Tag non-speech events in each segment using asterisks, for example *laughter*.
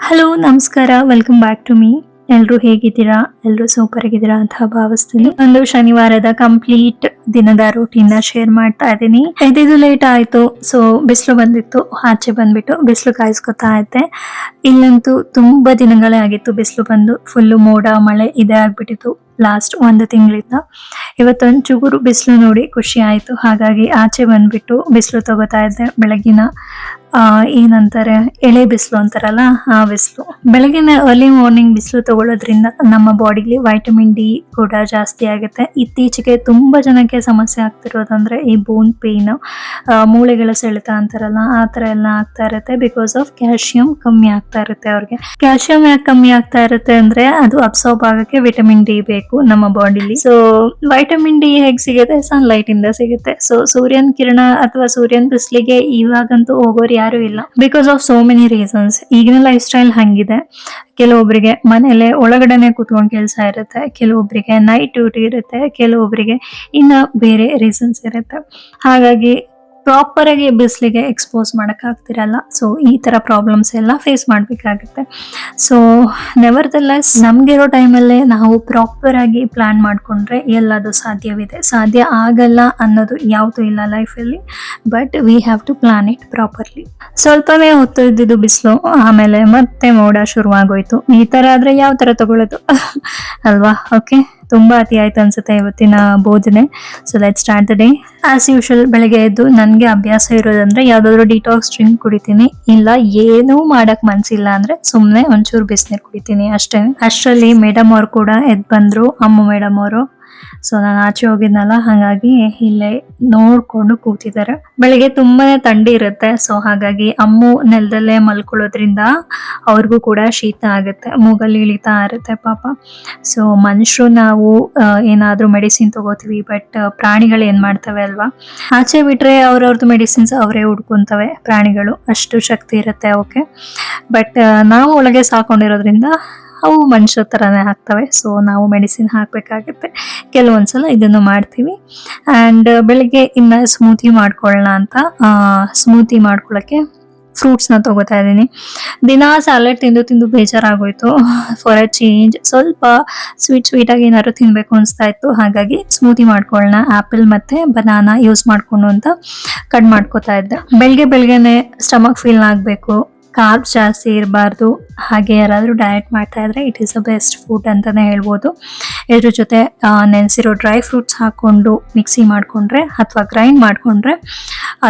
Hello ನಮಸ್ಕಾರ. Welcome back to me ಎಲ್ಲರೂ ಹೇಗಿದ್ದೀರಾ? ಎಲ್ಲರೂ ಸೂಪರ್ ಆಗಿದ್ದೀರಾ ಅಂತ ಭಾವಿಸ್ತೀನಿ. ಒಂದು ಶನಿವಾರದ ಕಂಪ್ಲೀಟ್ ದಿನದ ರೂಟೀನ್ ಶೇರ್ ಮಾಡ್ತಾ ಇದ್ದೀನಿ. ಐದೈದು ಲೇಟ್ ಆಯ್ತು ಸೊ ಬಿಸಿಲು ಬಂದಿತ್ತು, ಆಚೆ ಬಂದ್ಬಿಟ್ಟು ಬಿಸಿಲು ಕಾಯಿಸ್ಕೊತಾ ಇದ್ದೆ. ಇಲ್ಲಂತೂ ತುಂಬಾ ದಿನಗಳೇ ಆಗಿತ್ತು ಬಿಸಿಲು ಬಂದು. ಫುಲ್ಲು ಮೋಡ, ಮಳೆ, ಇದೇ ಆಗ್ಬಿಟ್ಟಿತ್ತು. ಲಾಸ್ಟ್ ಒಂದು ತಿಂಗಳಿಂದ. ಇವತ್ತೊಂದು ಚುಗುರು ಬಿಸಿಲು ನೋಡಿ ಖುಷಿ ಆಯ್ತು. ಹಾಗಾಗಿ ಆಚೆ ಬಂದ್ಬಿಟ್ಟು ಬಿಸಿಲು ತಗೋತಾ ಇದ್ದೆ. ಬೆಳಗಿನ ಏನಂತಾರೆ, ಎಳೆ ಬಿಸಿಲು ಅಂತಾರಲ್ಲ ಆ ಬಿಸಿಲು. ಬೆಳಗಿನ ಅರ್ಲಿ ಮಾರ್ನಿಂಗ್ ಬಿಸಿಲು ತಗೊಳ್ಳೋದ್ರಿಂದ ನಮ್ಮ ಬಾಡಿಲಿ ವೈಟಮಿನ್ ಡಿ ಕೂಡ ಜಾಸ್ತಿ ಆಗುತ್ತೆ. ಇತ್ತೀಚೆಗೆ ತುಂಬಾ ಜನಕ್ಕೆ ಸಮಸ್ಯೆ ಆಗ್ತಿರೋದಂದ್ರೆ ಈ ಬೋನ್ ಪೇನ್ ಮೂಳೆಗಳ ಸೆಳೆತ ಅಂತಾರಲ್ಲ ಆ ಥರ ಎಲ್ಲ ಆಗ್ತಾ ಇರುತ್ತೆ ಬಿಕಾಸ್ ಆಫ್ ಕ್ಯಾಲ್ಶಿಯಂ ಕಮ್ಮಿ ಆಗ್ತಾ ಇರುತ್ತೆ ಅವ್ರಿಗೆ. ಕ್ಯಾಲ್ಸಿಯಂ ಯಾಕೆ ಕಮ್ಮಿ ಆಗ್ತಾ ಇರುತ್ತೆ ಅಂದ್ರೆ ಅದು ಅಬ್ಸಾರ್ಬ್ ಆಗೋಕ್ಕೆ ವಿಟಮಿನ್ ಡಿ ಬೇಕು. ನಮ್ಮ ಬಾಡಿಲಿ. ಸೊ ವೈಟಮಿನ್ ಡಿ ಹೇಗ್ ಸಿಗುತ್ತೆ? ಸನ್ಲೈಟ್ ಇಂದ ಸಿಗುತ್ತೆ. ಸೊ ಸೂರ್ಯನ ಕಿರಣ ಅಥವಾ ಸೂರ್ಯನ ಬಿಸಿಲಿಗೆ ಇವಾಗಂತೂ ಹೋಗೋರು ಯಾರು ಇಲ್ಲ. Because of so many reasons ಈಗಿನ ಲೈಫ್ ಸ್ಟೈಲ್ ಹಂಗಿದೆ. ಕೆಲವೊಬ್ಬರಿಗೆ ಮನೇಲೆ ಒಳಗಡೆನೆ ಕೂತ್ಕೊಂಡು ಕೆಲಸ ಇರುತ್ತೆ. ಕೆಲವೊಬ್ಬರಿಗೆ ನೈಟ್ ಡ್ಯೂಟಿ ಇರುತ್ತೆ. ಕೆಲವೊಬ್ಬರಿಗೆ ಇನ್ನ ಬೇರೆ ರೀಸನ್ಸ್ ಇರುತ್ತೆ. ಹಾಗಾಗಿ ಪ್ರಾಪರ್ ಆಗಿ ಬಿಸಿಲಿಗೆ ಎಕ್ಸ್ಪೋಸ್ ಮಾಡೋಕ್ಕಾಗ್ತಿರಲ್ಲ. ಸೊ ಈ ಥರ ಪ್ರಾಬ್ಲಮ್ಸ್ ಎಲ್ಲ ಫೇಸ್ ಮಾಡಬೇಕಾಗುತ್ತೆ. ಸೊ ನೆವರ್ ದ ಲೆಸ್ ನಮಗಿರೋ ಟೈಮಲ್ಲೇ ನಾವು ಪ್ರಾಪರ್ ಆಗಿ ಪ್ಲಾನ್ ಮಾಡಿಕೊಂಡ್ರೆ ಎಲ್ಲದು ಸಾಧ್ಯವಿದೆ. ಸಾಧ್ಯ ಆಗಲ್ಲ ಅನ್ನೋದು ಯಾವುದು ಇಲ್ಲ ಲೈಫಲ್ಲಿ but we have to plan it properly ಸ್ವಲ್ಪವೇ ಹೊತ್ತು ಇದ್ದಿದ್ದು ಬಿಸಿಲು, ಆಮೇಲೆ ಮತ್ತೆ ಮೋಡ ಶುರುವಾಗೋಯ್ತು. ಈ ಥರ ಆದರೆ ಯಾವ ಥರ ತಗೊಳ್ಳೋದು? *laughs* ಅಲ್ವಾ? ಓಕೆ ತುಂಬಾ ಅತಿ ಆಯ್ತು ಅನ್ಸುತ್ತೆ ಇವತ್ತಿನ ಬೋಧನೆ so let start the day as usual ಬೆಳಗ್ಗೆ ಎದ್ದು ನನಗೆ ಅಭ್ಯಾಸ ಇರೋದಂದ್ರೆ ಯಾವ್ದಾದ್ರು ಡಿಟಾಕ್ಸ್ ಡ್ರಿಂಕ್ ಕುಡಿತೀನಿ. ಇಲ್ಲ, ಏನೂ ಮಾಡಕ್ ಮನ್ಸಿಲ್ಲ ಅಂದ್ರೆ ಸುಮ್ನೆ ಒಂಚೂರು ಬಿಸಿನೀರು ಕುಡಿತೀನಿ ಅಷ್ಟೇ. ಅಷ್ಟರಲ್ಲಿ ಮೇಡಮ್ ಅವ್ರು ಕೂಡ ಎದ್ ಬಂದ್ರು, ಅಮ್ಮ ಮೇಡಮ್ ಅವರು. ಸೊ ನಾನು ಆಚೆ ಹೋಗಿದ್ನಲ್ಲ, ಹಾಗಾಗಿ ಇಲ್ಲೇ ನೋಡ್ಕೊಂಡು ಕೂತಿದ್ದಾರೆ. ಬೆಳಿಗ್ಗೆ ತುಂಬಾ ಥಂಡಿ ಇರುತ್ತೆ. ಸೊ ಹಾಗಾಗಿ ಅಮ್ಮು ನೆಲದಲ್ಲೇ ಮಲ್ಕೊಳ್ಳೋದ್ರಿಂದ ಅವ್ರಿಗೂ ಕೂಡ ಶೀತ ಆಗುತ್ತೆ. ಮೂಗಲ್ಲಿ ಇಳಿತಾ ಇರುತ್ತೆ ಪಾಪ. ಸೊ ಮನುಷ್ಯರು ನಾವು ಏನಾದ್ರೂ ಮೆಡಿಸಿನ್ ತಗೋತೀವಿ ಬಟ್ ಪ್ರಾಣಿಗಳು ಏನ್ ಮಾಡ್ತವೆ ಅಲ್ವಾ? ಆಚೆ ಬಿಟ್ರೆ ಅವ್ರವ್ರದ್ದು ಮೆಡಿಸಿನ್ಸ್ ಅವರೇ ಹುಡ್ಕೊಂತವೆ, ಪ್ರಾಣಿಗಳು. ಅಷ್ಟು ಶಕ್ತಿ ಇರುತ್ತೆ ಓಕೆ ಬಟ್ ನಾವು ಒಳಗೆ ಸಾಕೊಂಡಿರೋದ್ರಿಂದ ಅವು ಮನುಷ್ಯರ ಥರನೇ ಆಗ್ತವೆ. ಸೊ ನಾವು ಮೆಡಿಸಿನ್ ಹಾಕಬೇಕಾಗುತ್ತೆ. ಕೆಲವೊಂದ್ಸಲ ಇದನ್ನು ಮಾಡ್ತೀವಿ. ಆ್ಯಂಡ್ ಬೆಳಗ್ಗೆ ಇನ್ನು ಸ್ಮೂತಿ ಮಾಡ್ಕೊಳ್ಳೋಣ ಅಂತ ಸ್ಮೂತಿ ಮಾಡ್ಕೊಳ್ಳೋಕ್ಕೆ ಫ್ರೂಟ್ಸ್ನ ತಗೋತಾ ಇದ್ದೀನಿ. ದಿನಾ ಸ್ಯಾಲೆಡ್ ತಿಂದು ತಿಂದು ಬೇಜಾರಾಗೋಯ್ತು. ಫಾರ್ ಅ ಚೇಂಜ್ ಸ್ವಲ್ಪ ಸ್ವೀಟ್ ಸ್ವೀಟಾಗಿ ಏನಾದ್ರು ತಿನ್ನಬೇಕು ಅನಿಸ್ತಾ ಇತ್ತು. ಹಾಗಾಗಿ ಸ್ಮೂತಿ ಮಾಡ್ಕೊಳ್ಳೋಣ ಆ್ಯಪಲ್ ಮತ್ತು ಬನಾನಾ ಯೂಸ್ ಮಾಡಿಕೊಂಡು ಅಂತ ಕಟ್ ಮಾಡ್ಕೋತಾ ಇದ್ದೆ. ಬೆಳಗ್ಗೆ, ಬೆಳಗ್ಗೆನೆ ಸ್ಟಮಕ್ ಫೀಲ್ ಆಗಬೇಕು. ಕಾರ್ಬ್ಸ್ ಜಾಸ್ತಿ ಇರಬಾರ್ದು, ಹಾಗೆ ಯಾರಾದರೂ ಡಯಟ್ ಮಾಡ್ತಾ ಇದ್ರೆ it is a best food ಅಂತಲೇ ಹೇಳ್ಬೋದು. ಇದ್ರ ಜೊತೆ ನೆನೆಸಿರೋ ಡ್ರೈ ಫ್ರೂಟ್ಸ್ ಹಾಕ್ಕೊಂಡು ಮಿಕ್ಸಿ ಮಾಡಿಕೊಂಡ್ರೆ ಅಥವಾ ಗ್ರೈಂಡ್ ಮಾಡಿಕೊಂಡ್ರೆ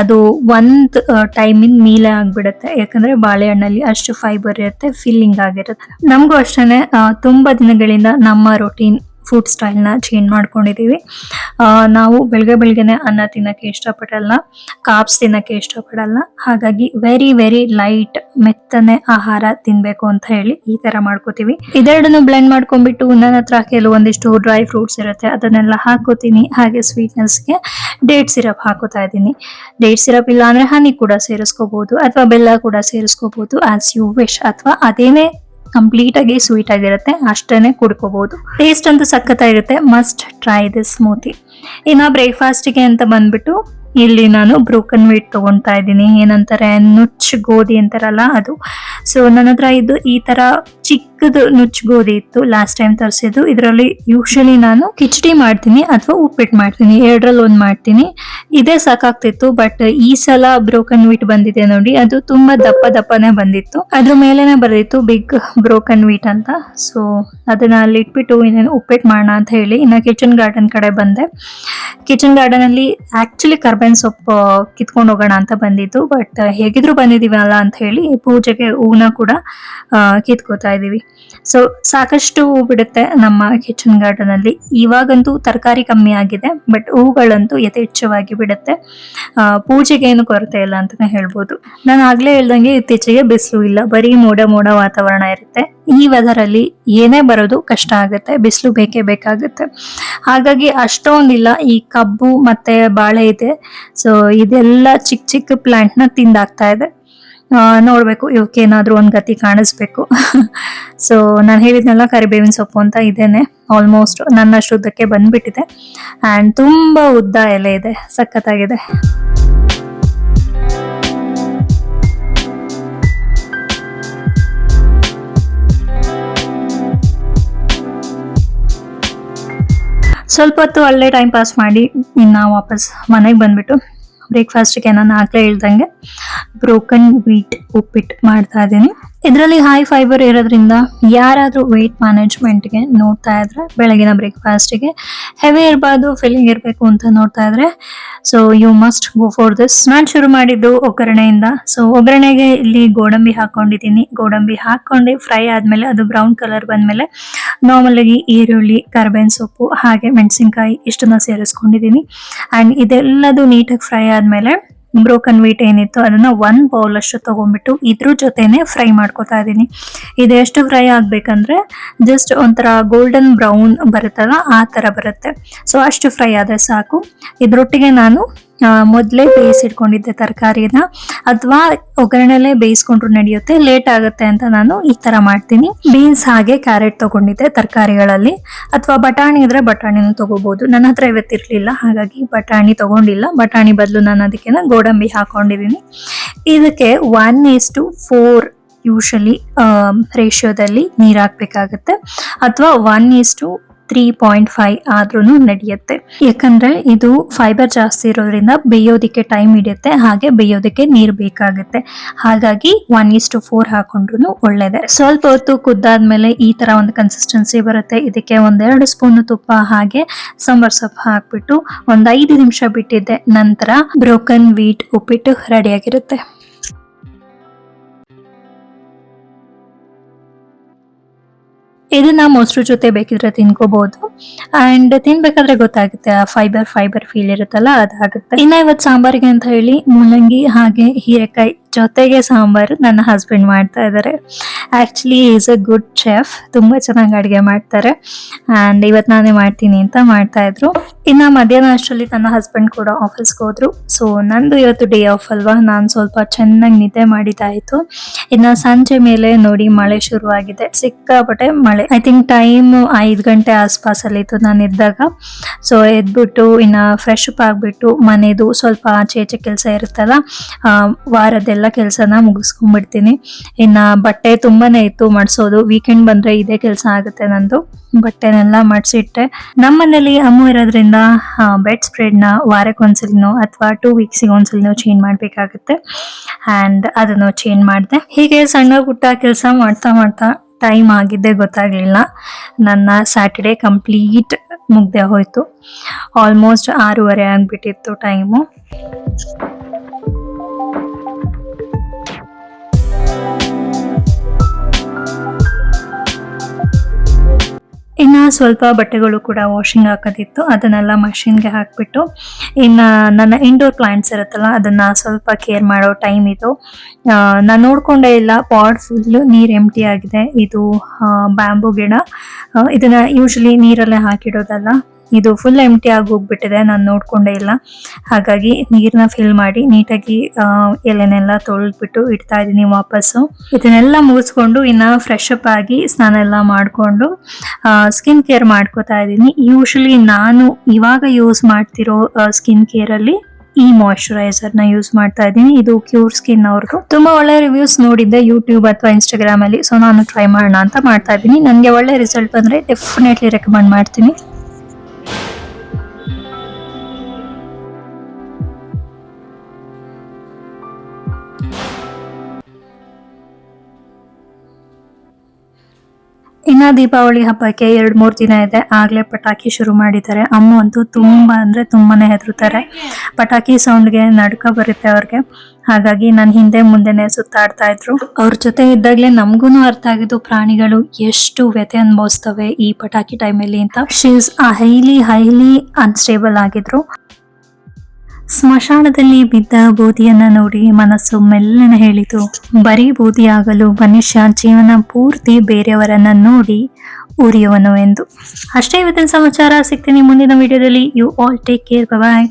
ಅದು ಒಂದು ಟೈಮಿಂದ ಮೀಲೆ ಆಗಿಬಿಡುತ್ತೆ. ಯಾಕಂದರೆ ಬಾಳೆಹಣ್ಣಲ್ಲಿ ಅಷ್ಟು ಫೈಬರ್ ಇರುತ್ತೆ ಫಿಲ್ಲಿಂಗ್ ಆಗಿರುತ್ತೆ. ನಮಗೂ ಅಷ್ಟೇ ತುಂಬ ದಿನಗಳಿಂದ ನಮ್ಮ ರೊಟೀನ್ ಫುಡ್ ಸ್ಟೈಲ್ನ ಚೇಂಜ್ ಮಾಡ್ಕೊಂಡಿದ್ದೀವಿ ನಾವು ಬೆಳಗ್ಗೆ ಬೆಳಗ್ಗೆನೆ ಅನ್ನ ತಿನ್ನೋಕ್ಕೆ ಇಷ್ಟಪಡಲ್ಲ ಕಾಪ್ಸ್ ತಿನ್ನೋಕ್ಕೆ ಇಷ್ಟಪಡಲ್ಲ. ಹಾಗಾಗಿ ವೆರಿ ವೆರಿ ಲೈಟ್ ಮೆತ್ತನೆ ಆಹಾರ ತಿನ್ಬೇಕು ಅಂತ ಹೇಳಿ ಈ ತರ ಮಾಡ್ಕೋತೀವಿ. ಇದೆರಡನ್ನು ಬ್ಲೆಂಡ್ ಮಾಡ್ಕೊಂಡ್ಬಿಟ್ಟು ನನ್ನ ಹತ್ರ ಕೆಲವೊಂದಿಷ್ಟು ಡ್ರೈ ಫ್ರೂಟ್ಸ್ ಇರುತ್ತೆ, ಅದನ್ನೆಲ್ಲ ಹಾಕೋತೀನಿ. ಹಾಗೆ ಸ್ವೀಟ್ನೆಸ್ಗೆ ಡೇಟ್ ಸಿರಪ್ ಹಾಕೋತಾ ಇದ್ದೀನಿ. ಡೇಟ್ ಸಿರಪ್ ಇಲ್ಲ ಅಂದ್ರೆ ಹನಿ ಕೂಡ ಸೇರಿಸ್ಕೋಬಹುದು ಅಥವಾ ಬೆಲ್ಲ ಕೂಡ ಸೇರಿಸ್ಕೋಬಹುದು ಆಸ್ ಯು ವಿಶ್ ಅಥವಾ ಅದೇನೇ ಕಂಪ್ಲೀಟ್ ಆಗಿ ಸ್ವೀಟ್ ಆಗಿರುತ್ತೆ ಅಷ್ಟೇನೆ ಕುಡ್ಕೋಬಹುದು ಟೇಸ್ಟ್ ಅಂತೂ ಸಖತ್ತಾಗಿರುತ್ತೆ ಮಸ್ಟ್ ಟ್ರೈ ದಿಸ್ ಸ್ಮೂತಿ ಇನ್ನು ಬ್ರೇಕ್ಫಾಸ್ಟಿಗೆ ಅಂತ ಬಂದ್ಬಿಟ್ಟು ಇಲ್ಲಿ ನಾನು ಬ್ರೋಕನ್ ವೀಟ್ ತಗೊಳ್ತಾ ಇದ್ದೀನಿ. ಏನಂತಾರೆ? ನುಚ್ಚು ಗೋಧಿ ಅಂತಾರಲ್ಲ ಅದು. ಸೊ ನನ್ನ ಹತ್ರ ಇದು ಈ ತರ ಚಿಕ್ಕದು ನುಚ್ಚು ಗೋಧಿ ಇತ್ತು ಲಾಸ್ಟ್ ಟೈಮ್ ತರಿಸಿದ್ದು. ಇದರಲ್ಲಿ ಯೂಶಲಿ ನಾನು ಕಿಚಡಿ ಮಾಡ್ತೀನಿ ಅಥವಾ ಉಪ್ಪಿಟ್ಟು ಮಾಡ್ತೀನಿ. ಎರಡರಲ್ಲಿ ಒಂದು ಮಾಡ್ತೀನಿ. ಇದೇ ಸಾಕಾಗ್ತಿತ್ತು ಬಟ್ ಈ ಸಲ ಬ್ರೋಕನ್ ವೀಟ್ ಬಂದಿದೆ ನೋಡಿ. ಅದು ತುಂಬಾ ದಪ್ಪ ದಪ್ಪನೇ ಬಂದಿತ್ತು. ಅದ್ರ ಮೇಲೆನೆ ಬರೆದಿತ್ತು ಬಿಗ್ ಬ್ರೋಕನ್ ವೀಟ್ ಅಂತ. ಸೊ ಅದನ್ನ ಅಲ್ಲಿ ಇಟ್ಬಿಟ್ಟು ಇನ್ನೇನು ಉಪ್ಪಿಟ್ಟು ಮಾಡೋಣ ಅಂತ ಹೇಳಿ ಇನ್ನು ಕಿಚನ್ ಗಾರ್ಡನ್ ಕಡೆ ಬಂದೆ. ಕಿಚನ್ ಗಾರ್ಡನ್ ಅಲ್ಲಿ ಆಕ್ಚುಲಿ ಕರ್ಬೇವಿನ ಸೊಪ್ಪು ಕಿತ್ಕೊಂಡು ಹೋಗೋಣ ಅಂತ ಬಂದಿದ್ದು. ಬಟ್ ಹೇಗಿದ್ರು ಬಂದಿದೀವಲ್ಲ ಅಂತ ಹೇಳಿ ಪೂಜೆಗೆ ಹೂವನ್ನ ಕೂಡ ಕಿತ್ಕೋತಾ ಇದೀವಿ ಸೊ ಸಾಕಷ್ಟು ಹೂ ಬಿಡುತ್ತೆ ನಮ್ಮ ಕಿಚನ್ ಗಾರ್ಡನ್ ಅಲ್ಲಿ. ಇವಾಗಂತೂ ತರಕಾರಿ ಕಮ್ಮಿ ಆಗಿದೆ ಬಟ್ ಹೂಗಳಂತೂ ಯಥೇಚ್ಛವಾಗಿ ಬಿಡುತ್ತೆ. ಪೂಜೆಗೆ ಏನು ಕೊರತೆ ಇಲ್ಲ ಅಂತಾನೆ ಹೇಳ್ಬೋದು. ನಾನು ಆಗ್ಲೇ ಹೇಳ್ದಂಗೆ ಇತ್ತೀಚೆಗೆ ಬಿಸಿಲು ಇಲ್ಲ. ಬರೀ ಮೋಡ ಮೋಡ ವಾತಾವರಣ ಇರುತ್ತೆ. ಈ ವೆದರಲ್ಲಿ ಏನೇ ಬರೋದು ಕಷ್ಟ ಆಗುತ್ತೆ, ಬಿಸಿಲು ಬೇಕೇ ಬೇಕಾಗುತ್ತೆ. ಹಾಗಾಗಿ ಅಷ್ಟೊಂದಿಲ್ಲ ಈ ಕಬ್ಬು ಮತ್ತೆ ಬಾಳೆ ಇದೆ. ಸೊ ಇದೆಲ್ಲ ಚಿಕ್ಕ ಚಿಕ್ಕ ಪ್ಲಾಂಟ್ನ ತಿಂದಾಗ್ತಾ ಇದೆ. ನೋಡಬೇಕು ಇವಕ್ಕೆ ಏನಾದ್ರೂ ಒಂದು ಗತಿ ಕಾಣಿಸ್ಬೇಕು. *laughs* ಸೊ ನಾನು ಹೇಳಿದ್ನಲ್ಲ ಕರಿಬೇವಿನ ಸೊಪ್ಪು ಅಂತ ಇದೇನೆ. ಆಲ್ಮೋಸ್ಟ್ ನನ್ನಷ್ಟು ಉದ್ದಕ್ಕೆ ಬಂದ್ಬಿಟ್ಟಿದೆ. ಅಂಡ್ ತುಂಬಾ ಉದ್ದ ಎಲೆ ಇದೆ. ಸಖತ್ತಾಗಿದೆ. ಸ್ವಲ್ಪ ಹೊತ್ತು ಅಲ್ಲೇ ಟೈಮ್ ಪಾಸ್ ಮಾಡಿ ಇನ್ನು ವಾಪಸ್ ಮನೆಗೆ ಬಂದ್ಬಿಟ್ಟು ಬ್ರೇಕ್ಫಾಸ್ಟಿಗೆ ನಾನು ಆಗಲೇ ಹೇಳ್ದಂಗೆ ಬ್ರೋಕನ್ ವೀಟ್ ಉಪ್ಪಿಟ್ಟು ಮಾಡ್ತಾ ಇದ್ದೀನಿ. ಇದರಲ್ಲಿ ಹೈ ಫೈಬರ್ ಇರೋದ್ರಿಂದ ಯಾರಾದರೂ ವೆಯ್ಟ್ ಮ್ಯಾನೇಜ್ಮೆಂಟ್ಗೆ ನೋಡ್ತಾ ಇದ್ರೆ ಬೆಳಗಿನ ಬ್ರೇಕ್ಫಾಸ್ಟಿಗೆ ಹೆವಿ ಇರಬಾರ್ದು ಫಿಲ್ಲಿಂಗ್ ಇರಬೇಕು ಅಂತ ನೋಡ್ತಾ ಇದ್ರೆ. So you must go for this ನಾನು ಶುರು ಮಾಡಿದ್ದು ಒಗ್ಗರಣೆಯಿಂದ. ಸೊ ಒಗ್ಗರಣೆಗೆ ಇಲ್ಲಿ ಗೋಡಂಬಿ ಹಾಕೊಂಡಿದ್ದೀನಿ ಗೋಡಂಬಿ ಹಾಕೊಂಡು ಫ್ರೈ ಆದ್ಮೇಲೆ ಅದು ಬ್ರೌನ್ ಕಲರ್ ಬಂದಮೇಲೆ ನಾರ್ಮಲಾಗಿ ಈರುಳ್ಳಿ, ಕರ್ಬೇವಿನ ಸೊಪ್ಪು, ಹಾಗೆ ಮೆಣಸಿನ್ಕಾಯಿ ಇಷ್ಟನ್ನ ಸೇರಿಸ್ಕೊಂಡಿದ್ದೀನಿ. ಆ್ಯಂಡ್ ಇದೆಲ್ಲದು ನೀಟಾಗಿ ಫ್ರೈ ಆದ್ಮೇಲೆ ಬ್ರೋಕನ್ ವೀಟ್ ಏನಿತ್ತು ಅದನ್ನ ಒನ್ ಬೌಲ್ ಅಷ್ಟು ತಗೊಂಡ್ಬಿಟ್ಟು ಇದ್ರ ಜೊತೆನೆ ಫ್ರೈ ಮಾಡ್ಕೊತಾ ಇದ್ದೀನಿ ಇದು ಎಷ್ಟು ಫ್ರೈ ಆಗಬೇಕಂದ್ರೆ ಜಸ್ಟ್ ಒಂಥರ ಗೋಲ್ಡನ್ ಬ್ರೌನ್ ಬರುತ್ತಲ್ಲ ಆ ತರ ಬರುತ್ತೆ. ಸೊ ಅಷ್ಟು ಫ್ರೈ ಆದ್ರೆ ಸಾಕು. ಇದರೊಟ್ಟಿಗೆ ನಾನು ಮೊದ್ಲೇ ಬೇಯಿಸಿಟ್ಕೊಂಡಿದ್ದೆ ತರಕಾರಿನ ಅಥವಾ ಒಗ್ಗರಣೆಲೇ ಬೇಯಿಸ್ಕೊಂಡ್ರು ನಡೆಯುತ್ತೆ, ಲೇಟ್ ಆಗುತ್ತೆ ಅಂತ ನಾನು ಈ ಥರ ಮಾಡ್ತೀನಿ. ಬೀನ್ಸ್ ಹಾಗೆ ಕ್ಯಾರೆಟ್ ತೊಗೊಂಡಿದ್ದೆ ತರಕಾರಿಗಳಲ್ಲಿ. ಅಥವಾ ಬಟಾಣಿ ಇದ್ರೆ ಬಟಾಣಿನೂ ತೊಗೋಬೋದು. ನನ್ನ ಹತ್ರ ಇವತ್ತಿರಲಿಲ್ಲ, ಹಾಗಾಗಿ ಬಟಾಣಿ ತೊಗೊಂಡಿಲ್ಲ. ಬಟಾಣಿ ಬದಲು ನಾನು ಅದಕ್ಕೆ ಗೋಡಂಬಿ ಹಾಕೊಂಡಿದ್ದೀನಿ ಇದಕ್ಕೆ one is to four usually ರೇಷಿಯೋದಲ್ಲಿ ನೀರು ಹಾಕಬೇಕಾಗತ್ತೆ. ಅಥವಾ one is to three point five ಆದ್ರೂ ನಡೆಯುತ್ತೆ. ಯಾಕಂದ್ರೆ ಇದು ಫೈಬರ್ ಜಾಸ್ತಿ ಇರೋದ್ರಿಂದ ಬೇಯೋದಕ್ಕೆ ಟೈಮ್ ಹಿಡಿಯುತ್ತೆ, ಹಾಗೆ ಬೇಯೋದಕ್ಕೆ ನೀರು ಬೇಕಾಗುತ್ತೆ. ಹಾಗಾಗಿ ಒನ್ ಇಸ್ ಟು ಫೋರ್ ಹಾಕೊಂಡ್ರು ಒಳ್ಳೇದೆ. ಸ್ವಲ್ಪ ಹೊತ್ತು ಕುದ್ದಾದ್ಮೇಲೆ ಈ ತರ ಒಂದು ಕನ್ಸಿಸ್ಟೆನ್ಸಿ ಬರುತ್ತೆ. ಇದಕ್ಕೆ ಒಂದೆರಡು ಸ್ಪೂನ್ ತುಪ್ಪ, ಹಾಗೆ ಸಾಂಬಾರ್ ಸೊಪ್ಪು ಹಾಕ್ಬಿಟ್ಟು ಒಂದ್ ಐದು ನಿಮಿಷ ಬಿಟ್ಟಿದ್ದೆ, ನಂತರ ಬ್ರೋಕನ್ ವೀಟ್ ಉಪ್ಪಿಟ್ಟು ರೆಡಿಯಾಗಿರುತ್ತೆ ಇದನ್ನ ಮೊಸರು ಜೊತೆ ಬೇಕಿದ್ರೆ ತಿನ್ಕೋಬಹುದು ಅಂಡ್ ತಿನ್ಬೇಕಾದ್ರೆ ಗೊತ್ತಾಗುತ್ತೆ, ಆ ಫೈಬರ್ ಫೈಬರ್ ಫೀಲ್ ಇರುತ್ತಲ್ಲ, ಅದಾಗುತ್ತೆ. ಇನ್ನ ಇವತ್ತು ಸಾಂಬಾರಿಗೆ ಅಂತ ಹೇಳಿ ಮೂಲಂಗಿ ಹಾಗೆ ಹೀರೆಕಾಯಿ ಜೊತೆಗೆ ಸಾಂಬಾರು ನನ್ನ ಹಸ್ಬೆಂಡ್ ಮಾಡ್ತಾ ಇದ್ದಾರೆ actually is a good chef ತುಂಬಾ ಚೆನ್ನಾಗಿ ಅಡುಗೆ ಮಾಡ್ತಾರೆ. ಅಂಡ್ ಇವತ್ತು ನಾನೇ ಮಾಡ್ತೀನಿ ಅಂತ ಮಾಡ್ತಾ ಇದ್ರು. ಇನ್ನ ಮಧ್ಯಾಹ್ನ ಅಷ್ಟರಲ್ಲಿ ನನ್ನ ಹಸ್ಬೆಂಡ್ ಕೂಡ ಆಫೀಸ್ಗೆ ಹೋದ್ರು. ಸೊ ನಂದು ಇವತ್ತು ಡೇ ಆಫ್ ಅಲ್ವಾ? ನಾನು ಸ್ವಲ್ಪ ಚೆನ್ನಾಗಿ ನಿದ್ದೆ ಮಾಡಿದ್ದಾಯಿತು ಇನ್ನ ಸಂಜೆ ಮೇಲೆ ನೋಡಿ ಮಳೆ ಶುರುವಾಗಿದೆ. ಸಿಕ್ಕಾಪಟ್ಟೆ ಮಳೆ. ಐ ಥಿಂಕ್ ಟೈಮ್ ಐದು ಗಂಟೆ ಆಸ್ಪಾಸಲ್ಲಿ ಇತ್ತು ನಾನು ಇದ್ದಾಗ ಸೊ ಎದ್ಬಿಟ್ಟು ಇನ್ನು ಫ್ರೆಶ್ ಅಪ್ ಆಗಿಬಿಟ್ಟು ಮನೆದು ಸ್ವಲ್ಪ ಆಚೆ ಈಚೆ ಕೆಲಸ ಇರುತ್ತಲ್ಲ ವಾರದೆಲ್ಲ ಕೆಲಸನ ಮುಗಿಸ್ಕೊಂಡ್ಬಿಡ್ತೀನಿ. ಇನ್ನು ಬಟ್ಟೆ ತುಂಬಾ ಇತ್ತು ಮಡ್ಸೋದು. ವೀಕೆಂಡ್ ಬಂದ್ರೆ ಇದೇ ಕೆಲಸ ಆಗುತ್ತೆ ನಂದು. ಬಟ್ಟೆನೆಲ್ಲ ಮಡಿಸಿಟ್ಟೆ. ನಮ್ಮ ಮನೇಲಿ ಅಮ್ಮ ಇರೋದ್ರಿಂದ ಬೆಡ್ ಸ್ಪ್ರೆಡ್ನ ವಾರಕ್ಕೊಂದ್ಸಲಿನೋ ಅಥವಾ ಟೂ ವೀಕ್ಸಿಗೆ ಒಂದ್ಸಲಿನೋ ಚೇಂಜ್ ಮಾಡಬೇಕಾಗುತ್ತೆ. ಆ್ಯಂಡ್ ಅದನ್ನು ಚೇಂಜ್ ಮಾಡಿದೆ. ಹೀಗೆ ಸಣ್ಣ ಪುಟ್ಟ ಕೆಲಸ ಮಾಡ್ತಾ ಮಾಡ್ತಾ ಟೈಮ್ ಆಗಿದ್ದೆ ಗೊತ್ತಾಗ್ಲಿಲ್ಲ. ನನ್ನ ಸ್ಯಾಟರ್ಡೆ ಕಂಪ್ಲೀಟ್ ಮುಗ್ದೆ ಹೋಯ್ತು. ಆಲ್ಮೋಸ್ಟ್ ಆರೂವರೆ ಆಗ್ಬಿಟ್ಟಿತ್ತು ಟೈಮು ಇನ್ನ ಸ್ವಲ್ಪ ಬಟ್ಟೆಗಳು ಕೂಡ ವಾಷಿಂಗ್ ಹಾಕೋದಿತ್ತು, ಅದನ್ನೆಲ್ಲ ಮಷಿನ್ಗೆ ಹಾಕಿಬಿಟ್ಟು, ಇನ್ನು ನನ್ನ ಇಂಡೋರ್ ಪ್ಲಾಂಟ್ಸ್ ಇರುತ್ತಲ್ಲ, ಅದನ್ನು ಸ್ವಲ್ಪ ಕೇರ್ ಮಾಡೋ ಟೈಮ್ ಇದು. ನಾನು ನೋಡಿಕೊಂಡೇ ಇಲ್ಲ ಪಾಟ್ ಫುಲ್ಲು ನೀರು ಎಂಟಿ ಆಗಿದೆ. ಇದು ಬ್ಯಾಂಬು ಗಿಡ. ಇದನ್ನು ಯೂಶ್ವಲಿ ನೀರಲ್ಲೇ ಹಾಕಿಡೋದಲ್ಲ. ಇದು ಫುಲ್ ಎಂಟಿ ಆಗಿ ಹೋಗ್ಬಿಟ್ಟಿದೆ, ನಾನು ನೋಡ್ಕೊಂಡೇ ಇಲ್ಲ. ಹಾಗಾಗಿ ನೀರನ್ನ ಫಿಲ್ ಮಾಡಿ ನೀಟಾಗಿ ಎಲೆನೆಲ್ಲ ತೊಳೆದ್ಬಿಟ್ಟು ಇಡ್ತಾ ಇದ್ದೀನಿ ವಾಪಸ್ಸು. ಇದನ್ನೆಲ್ಲ ಮುಗಿಸ್ಕೊಂಡು ಇನ್ನು ಫ್ರೆಶ್ ಅಪ್ ಆಗಿ ಸ್ನಾನ ಎಲ್ಲ ಮಾಡಿಕೊಂಡು ಸ್ಕಿನ್ ಕೇರ್ ಮಾಡ್ಕೋತಾ ಇದ್ದೀನಿ ಯೂಶಲಿ ನಾನು ಇವಾಗ ಯೂಸ್ ಮಾಡ್ತಿರೋ ಸ್ಕಿನ್ ಕೇರಲ್ಲಿ ಈ ಮಾಯಶ್ಚರೈಸರ್ನ ಯೂಸ್ ಮಾಡ್ತಾ ಇದ್ದೀನಿ ಇದು ಕ್ಯೂರ್ ಸ್ಕಿನ್ ಅವ್ರದ್ದು ತುಂಬಾ ಒಳ್ಳೆ ರಿವ್ಯೂಸ್ ನೋಡಿದ್ದೆ ಯೂಟ್ಯೂಬ್ ಅಥವಾ ಇನ್ಸ್ಟಾಗ್ರಾಮಲ್ಲಿ ಸೊ ನಾನು ಟ್ರೈ ಮಾಡೋಣ ಅಂತ ಮಾಡ್ತಾ ಇದ್ದೀನಿ ನನಗೆ ಒಳ್ಳೆ ರಿಸಲ್ಟ್ ಬಂದರೆ ಡೆಫಿನೆಟ್ಲಿ ರೆಕಮೆಂಡ್ ಮಾಡ್ತೀನಿ. ಇನ್ನ ದೀಪಾವಳಿ ಹಬ್ಬಕ್ಕೆ ಎರಡ್ ಮೂರ್ ದಿನ ಇದೆ. ಆಗ್ಲೇ ಪಟಾಕಿ ಶುರು ಮಾಡಿದ್ದಾರೆ. ಅಮ್ಮ ಅಂತೂ ತುಂಬಾ ಅಂದ್ರೆ ತುಂಬಾನೇ ಹೆದರ್ತಾರೆ ಪಟಾಕಿ ಸೌಂಡ್ಗೆ ನಡ್ಕ ಬರುತ್ತೆ ಅವ್ರಿಗೆ. ಹಾಗಾಗಿ ನಾನು ಹಿಂದೆ ಮುಂದೆನೆ ಸುತ್ತಾಡ್ತಾ ಇದ್ರು. ಅವ್ರ ಜೊತೆ ಇದ್ದಾಗ್ಲೇ ನಮ್ಗೂನು ಅರ್ಥ ಆಗಿದ್ದು ಪ್ರಾಣಿಗಳು ಎಷ್ಟು ವ್ಯಥೆ ಅನುಭವಿಸ್ತವೆ ಈ ಪಟಾಕಿ ಟೈಮಲ್ಲಿ ಅಂತ. ಶೀಸ್ ಹೈಲಿ ಹೈಲಿ ಅನ್ಸ್ಟೇಬಲ್ ಆಗಿದ್ರು. ಸ್ಮಶಾನದಲ್ಲಿ ಬಿದ್ದ ಬೂದಿಯನ್ನ ನೋಡಿ ಮನಸ್ಸು ಮೆಲ್ಲನೆ ಹೇಳಿತು. ಬರೀ ಬೂದಿಯಾಗಲು ಮನುಷ್ಯ ಜೀವನ ಪೂರ್ತಿ ಬೇರೆಯವರನ್ನ ನೋಡಿ ಉರಿಯುವನು ಎಂದು. ಅಷ್ಟೇ ಇವತ್ತಿನ ಸಮಾಚಾರ ಸಿಗ್ತೀನಿ ಮುಂದಿನ ವಿಡಿಯೋದಲ್ಲಿ. You all take care bye